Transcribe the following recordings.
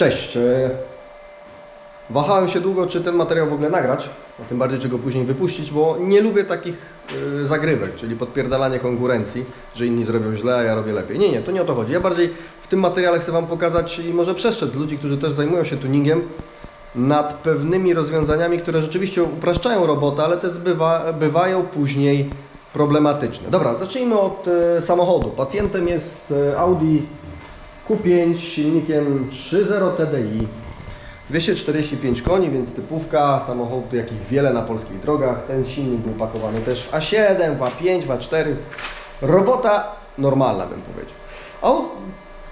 Cześć. e, Wahałem się długo, czy ten materiał w ogóle nagrać, a tym bardziej, czy go później wypuścić, bo nie lubię takich e, zagrywek, czyli podpierdalanie konkurencji, że inni zrobią źle, a ja robię lepiej. Nie, nie, to nie o to chodzi. Ja bardziej w tym materiale chcę Wam pokazać i może przestrzec ludzi, którzy też zajmują się tuningiem nad pewnymi rozwiązaniami, które rzeczywiście upraszczają robotę, ale też bywa, bywają później problematyczne. Dobra, zacznijmy od e, samochodu. Pacjentem jest Audi Q5 z silnikiem 3.0 TDI. 245 koni, więc typówka, samochód jakich wiele na polskich drogach. Ten silnik był pakowany też w A7, w A5, w A4. Robota normalna bym powiedział. Au-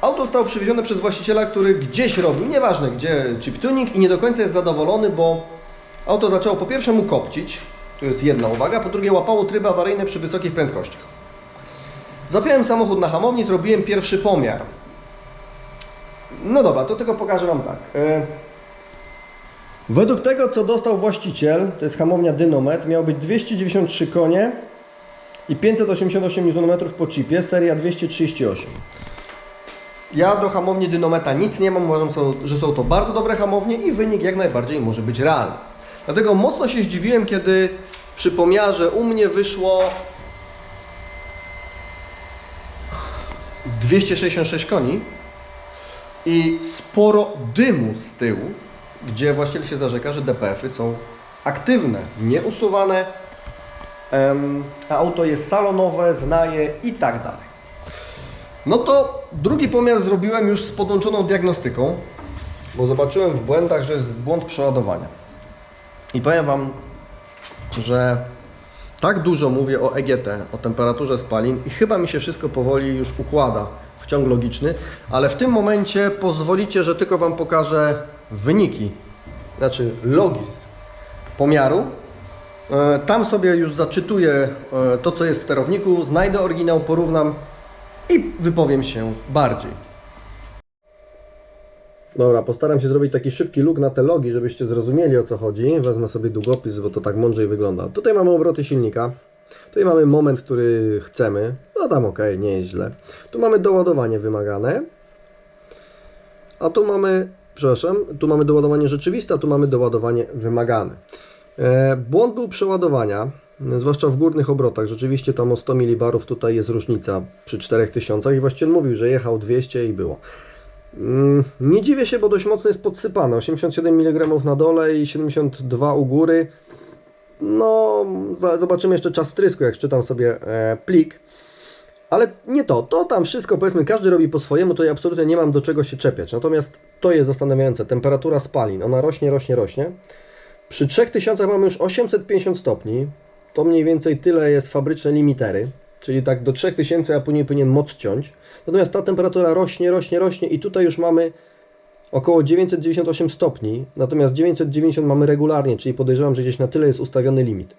Auto zostało przywiezione przez właściciela, który gdzieś robił, nieważne gdzie, chip tuning i nie do końca jest zadowolony, bo auto zaczęło po pierwsze mu kopcić, to jest jedna uwaga, po drugie łapało tryby awaryjne przy wysokich prędkościach. Zapiąłem samochód na hamowni, zrobiłem pierwszy pomiar. No dobra, to tylko pokażę Wam tak. E, Według tego, co dostał właściciel, to jest hamownia Dynomet, miało być 293 konie i 588 Nm po chipie, seria 238. Ja do hamowni Dynometa nic nie mam, uważam, że są to bardzo dobre hamownie i wynik jak najbardziej może być realny. Dlatego mocno się zdziwiłem, kiedy przy pomiarze u mnie wyszło 266 koni i sporo dymu z tyłu, gdzie właściciel się zarzeka, że DPF-y są aktywne, nieusuwane, a auto jest salonowe, znaje i tak dalej. No to drugi pomiar zrobiłem już z podłączoną diagnostyką, bo zobaczyłem w błędach, że jest błąd przeładowania. I powiem Wam, że tak dużo mówię o EGT, o temperaturze spalin i chyba mi się wszystko powoli już układa ciąg logiczny, ale w tym momencie pozwolicie, że tylko Wam pokażę wyniki, znaczy logis pomiaru. E, Tam sobie już zaczytuję e, to, co jest w sterowniku, znajdę oryginał, porównam i wypowiem się bardziej. Dobra, postaram się zrobić taki szybki look na te logi, żebyście zrozumieli o co chodzi. Wezmę sobie długopis, bo to tak mądrzej wygląda. Tutaj mamy obroty silnika. Tutaj mamy moment, który chcemy. No tam ok, nie jest źle. Tu mamy doładowanie wymagane. A tu mamy, przepraszam, tu mamy doładowanie rzeczywiste, a tu mamy doładowanie wymagane. E, błąd był przeładowania, zwłaszcza w górnych obrotach. Rzeczywiście tam o 100 milibarów tutaj jest różnica przy 4000 i właściciel mówił, że jechał 200 i było. Mm, Nie dziwię się, bo dość mocno jest podsypane. 87 mg na dole i 72 u góry. No, zobaczymy jeszcze czas trysku, jak czytam sobie e, plik. Ale nie to, to tam wszystko powiedzmy, każdy robi po swojemu, to ja absolutnie nie mam do czego się czepiać. Natomiast to jest zastanawiające, temperatura spalin, ona rośnie, rośnie, rośnie. Przy 3000 mamy już 850 stopni, to mniej więcej tyle jest fabryczne limitery, czyli tak do 3000 ja później powinien moc ciąć. Natomiast ta temperatura rośnie, rośnie, rośnie i tutaj już mamy około 998 stopni, natomiast 990 mamy regularnie, czyli podejrzewam, że gdzieś na tyle jest ustawiony limit.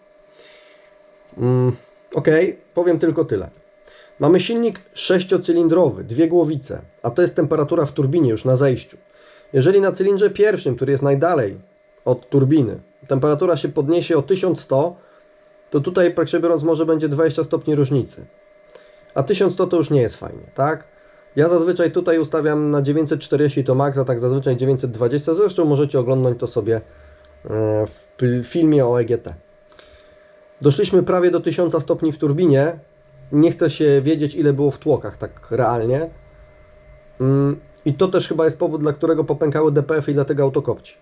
Mm, ok, powiem tylko tyle. Mamy silnik sześciocylindrowy, dwie głowice, a to jest temperatura w turbinie już na zejściu. Jeżeli na cylindrze pierwszym, który jest najdalej od turbiny, temperatura się podniesie o 1100, to tutaj praktycznie biorąc może będzie 20 stopni różnicy. A 1100 to już nie jest fajnie, tak? Ja zazwyczaj tutaj ustawiam na 940 to max, a tak zazwyczaj 920. Zresztą możecie oglądać to sobie e, w filmie o EGT. Doszliśmy prawie do 1000 stopni w turbinie. Nie chcę się wiedzieć, ile było w tłokach, tak realnie. Mm, I to też chyba jest powód, dla którego popękały DPF i dlatego auto kopci.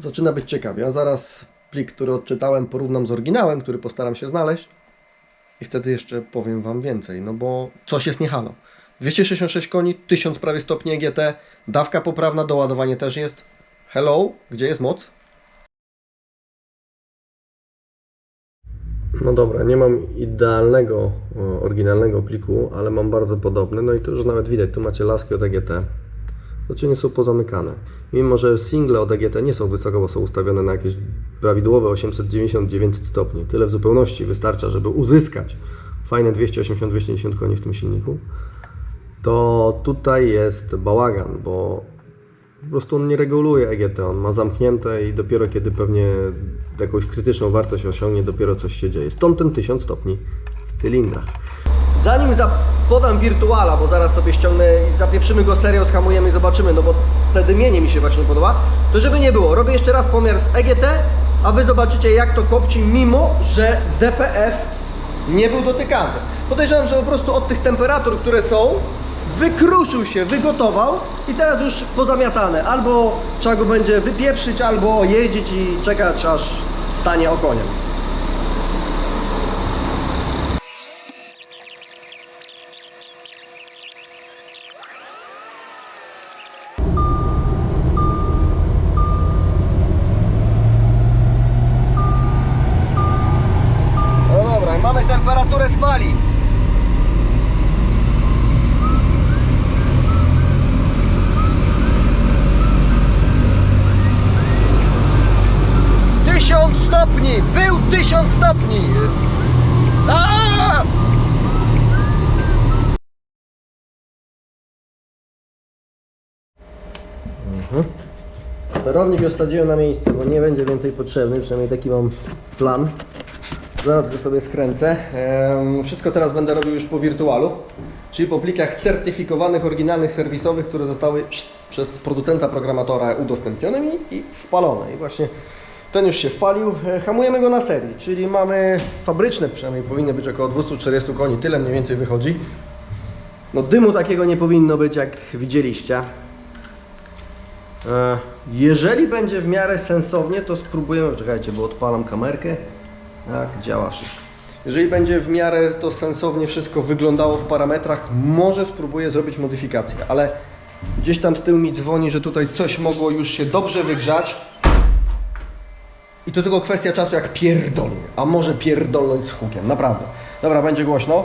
Zaczyna być ciekawie. Ja zaraz plik, który odczytałem, porównam z oryginałem, który postaram się znaleźć. I wtedy jeszcze powiem Wam więcej, no bo coś jest nie halo. 266 koni, 1000 prawie stopni EGT, dawka poprawna, doładowanie też jest. Hello, gdzie jest moc? No dobra, nie mam idealnego, oryginalnego pliku, ale mam bardzo podobny. No i tu już nawet widać, tu macie laski od EGT. Znaczy nie są pozamykane. Mimo, że single od EGT nie są wysoko, bo są ustawione na jakieś prawidłowe 890-900 stopni. Tyle w zupełności wystarcza, żeby uzyskać fajne 280-290 koni w tym silniku. To tutaj jest bałagan, bo po prostu on nie reguluje EGT, on ma zamknięte i dopiero kiedy pewnie jakąś krytyczną wartość osiągnie, dopiero coś się dzieje. Stąd ten 1000 stopni w cylindrach. zanim za, podam wirtuala, bo zaraz sobie ściągnę i zapieprzymy go serią, skamujemy i zobaczymy, no bo te dymienie mi się właśnie podoba, to żeby nie było, robię jeszcze raz pomiar z EGT, a wy zobaczycie jak to kopci, mimo że DPF nie był dotykany. Podejrzewam, że po prostu od tych temperatur, które są, wykruszył się, wygotował i teraz już pozamiatane. Albo trzeba go będzie wypieprzyć, albo jeździć i czekać aż stanie okoniem. 1000 stopni! Był 1000 stopni! Aaaa! Mhm. Sterownik już na miejsce, bo nie będzie więcej potrzebny, przynajmniej taki mam plan. Zaraz go sobie skręcę. Wszystko teraz będę robił już po wirtualu, czyli po plikach certyfikowanych, oryginalnych, serwisowych, które zostały przez producenta programatora udostępnione mi i spalone. I właśnie ten już się wpalił. E, Hamujemy go na serii, czyli mamy fabryczne, przynajmniej powinny być około 240 koni, tyle mniej więcej wychodzi. No dymu takiego nie powinno być, jak widzieliście. E, Jeżeli będzie w miarę sensownie, to spróbujemy. Czekajcie, bo odpalam kamerkę. Tak, działa wszystko. Jeżeli będzie w miarę to sensownie wszystko wyglądało w parametrach, może spróbuję zrobić modyfikację, ale gdzieś tam z tyłu mi dzwoni, że tutaj coś mogło już się dobrze wygrzać. I to tylko kwestia czasu, jak pierdolnie. A może pierdolnąć z hukiem, naprawdę. Dobra, będzie głośno.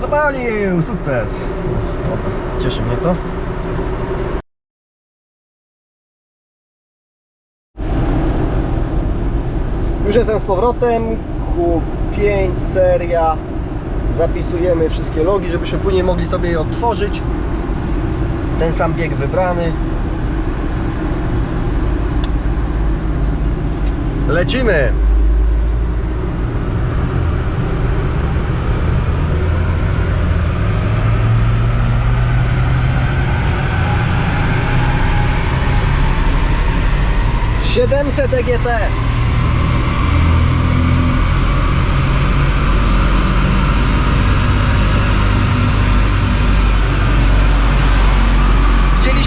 Zapalił! Sukces! Dobra, cieszy mnie to. Już jestem z powrotem. Q5 seria. Zapisujemy wszystkie logi, żebyśmy później mogli sobie je odtworzyć. Ten sam bieg wybrany. Lecimy! Siedemset EGT.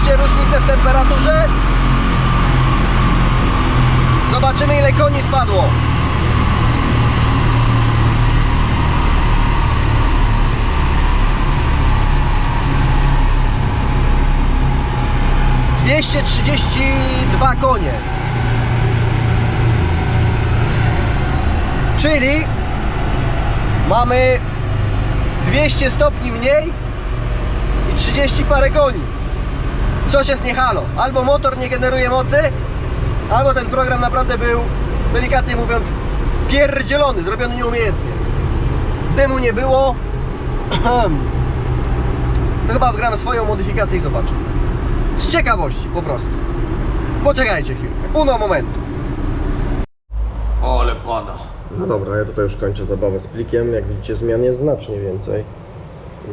Widzieliście różnicę temperaturze? Zobaczymy ile koni spadło. Dwieście trzydzieści dwa konie. Czyli mamy 200 stopni mniej i 30 parę koni. Coś jest nie halo. Albo motor nie generuje mocy, albo ten program naprawdę był, delikatnie mówiąc, spierdzielony, zrobiony nieumiejętnie. Dymu nie było. To chyba wgram swoją modyfikację i zobaczę. Z ciekawości po prostu. Poczekajcie chwilkę. Uno momentu. Ale pada. No dobra, ja tutaj już kończę zabawę z plikiem. Jak widzicie, zmian jest znacznie więcej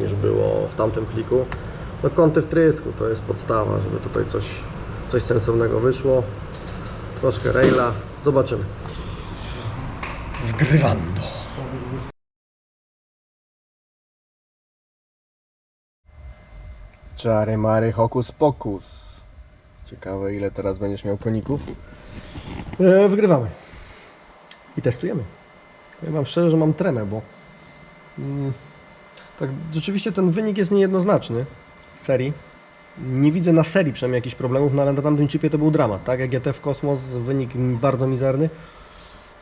niż było w tamtym pliku. No kąty w trysku to jest podstawa, żeby tutaj coś, coś sensownego wyszło. Troszkę raila. Zobaczymy. Wgrywando. Czary mary hokus pokus. Ciekawe ile teraz będziesz miał koników. E, wygrywamy. I testujemy. Powiem Wam szczerze, że mam tremę, bo mm, tak rzeczywiście ten wynik jest niejednoznaczny serii. Nie widzę na serii przynajmniej jakichś problemów, no ale na tamtym chipie to był dramat, tak? Jak GT w kosmos, wynik bardzo mizerny.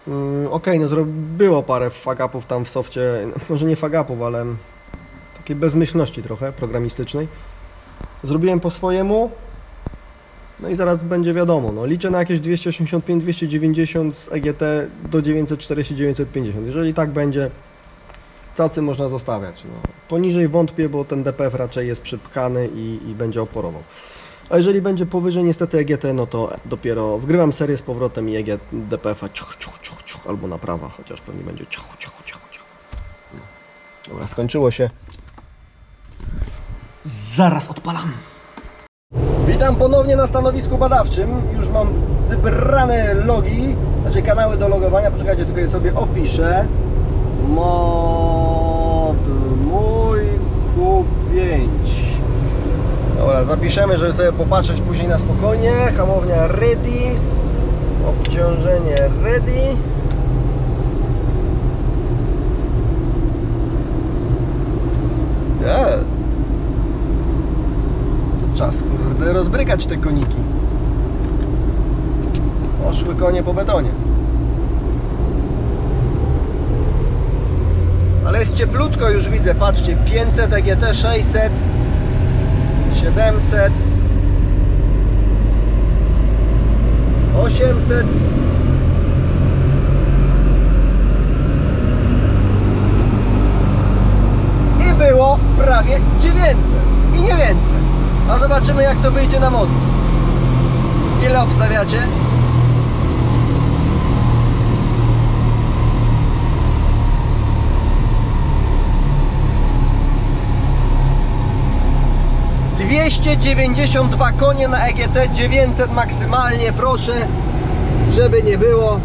Mm, Okej, no zro- było parę fuck-upów tam w softie, może nie fuck-upów, ale takiej bezmyślności trochę programistycznej. Zrobiłem po swojemu. No i zaraz będzie wiadomo. No, liczę na jakieś 285-290 z EGT do 940-950. Jeżeli tak będzie, tacy można zostawiać. No. Poniżej wątpię, bo ten DPF raczej jest przypchany i, i będzie oporował. A jeżeli będzie powyżej niestety EGT, no to dopiero wgrywam serię z powrotem i EG DPF-a ciuch, ciuch, ciuch, ciuch, albo naprawa, chociaż pewnie będzie ciuch, ciuch, ciuch, ciuch. Dobra, skończyło się. Zaraz odpalam. Witam ponownie na stanowisku badawczym. Już mam wybrane logi, znaczy kanały do logowania. Poczekajcie, tylko je sobie opiszę. Mod mój Q5. Dobra, zapiszemy, żeby sobie popatrzeć później na spokojnie. Hamownia ready. Obciążenie ready. Yeah. To czas, kurde, rozbrykać te koniki. Poszły konie po betonie. Ale jest cieplutko już widzę, patrzcie, 500 EGT 600 700 800 i było prawie 900 i nie więcej. A zobaczymy jak to wyjdzie na moc. Ile obstawiacie? Dwieście dziewięćdziesiąt dwa konie na EGT 900 maksymalnie, proszę, żeby nie było.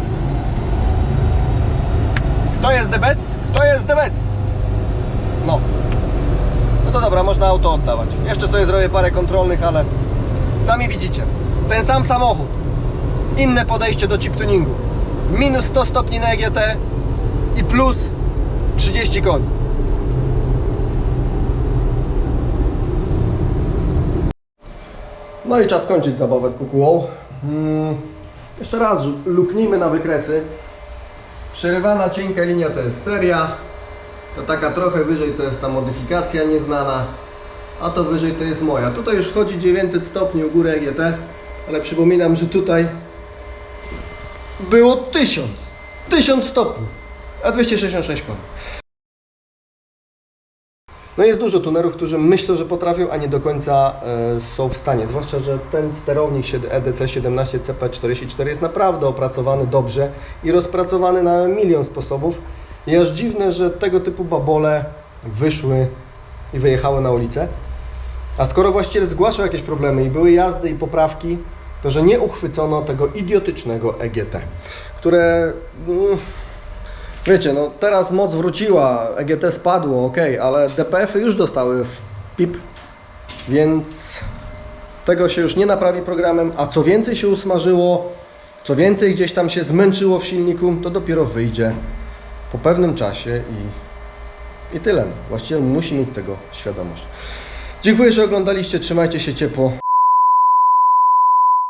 Kto jest the best? Kto jest the best? No. No to dobra, można auto oddawać. Jeszcze sobie zrobię parę kontrolnych, ale sami widzicie. Ten sam samochód. Inne podejście do chip tuningu. Minus 100 stopni na EGT i plus 30 koni. No i czas kończyć zabawę z kukułą. Mm, jeszcze raz luknijmy na wykresy. Przerywana cienka linia to jest seria. To taka trochę wyżej to jest ta modyfikacja nieznana. A to wyżej to jest moja. Tutaj już chodzi 900 stopni u góry EGT. Ale przypominam, że tutaj było 1000. 1000 stopni. A 266 koni. No jest dużo tunerów, którzy myślą, że potrafią, a nie do końca e, są w stanie. Zwłaszcza, że ten sterownik E EDC 17 CP44 jest naprawdę opracowany dobrze i rozpracowany na milion sposobów. I aż dziwne, że tego typu babole wyszły i wyjechały na ulicę. A skoro właściciel zgłaszał jakieś problemy i były jazdy i poprawki, to że nie uchwycono tego idiotycznego EGT, które... Mm, Wiecie, no teraz moc wróciła, EGT spadło, ok, ale DPF-y już dostały w PIP, więc tego się już nie naprawi programem, a co więcej się usmażyło, co więcej gdzieś tam się zmęczyło w silniku, to dopiero wyjdzie po pewnym czasie i, i tyle. Właściciel musi mieć tego świadomość. Dziękuję, że oglądaliście, trzymajcie się ciepło.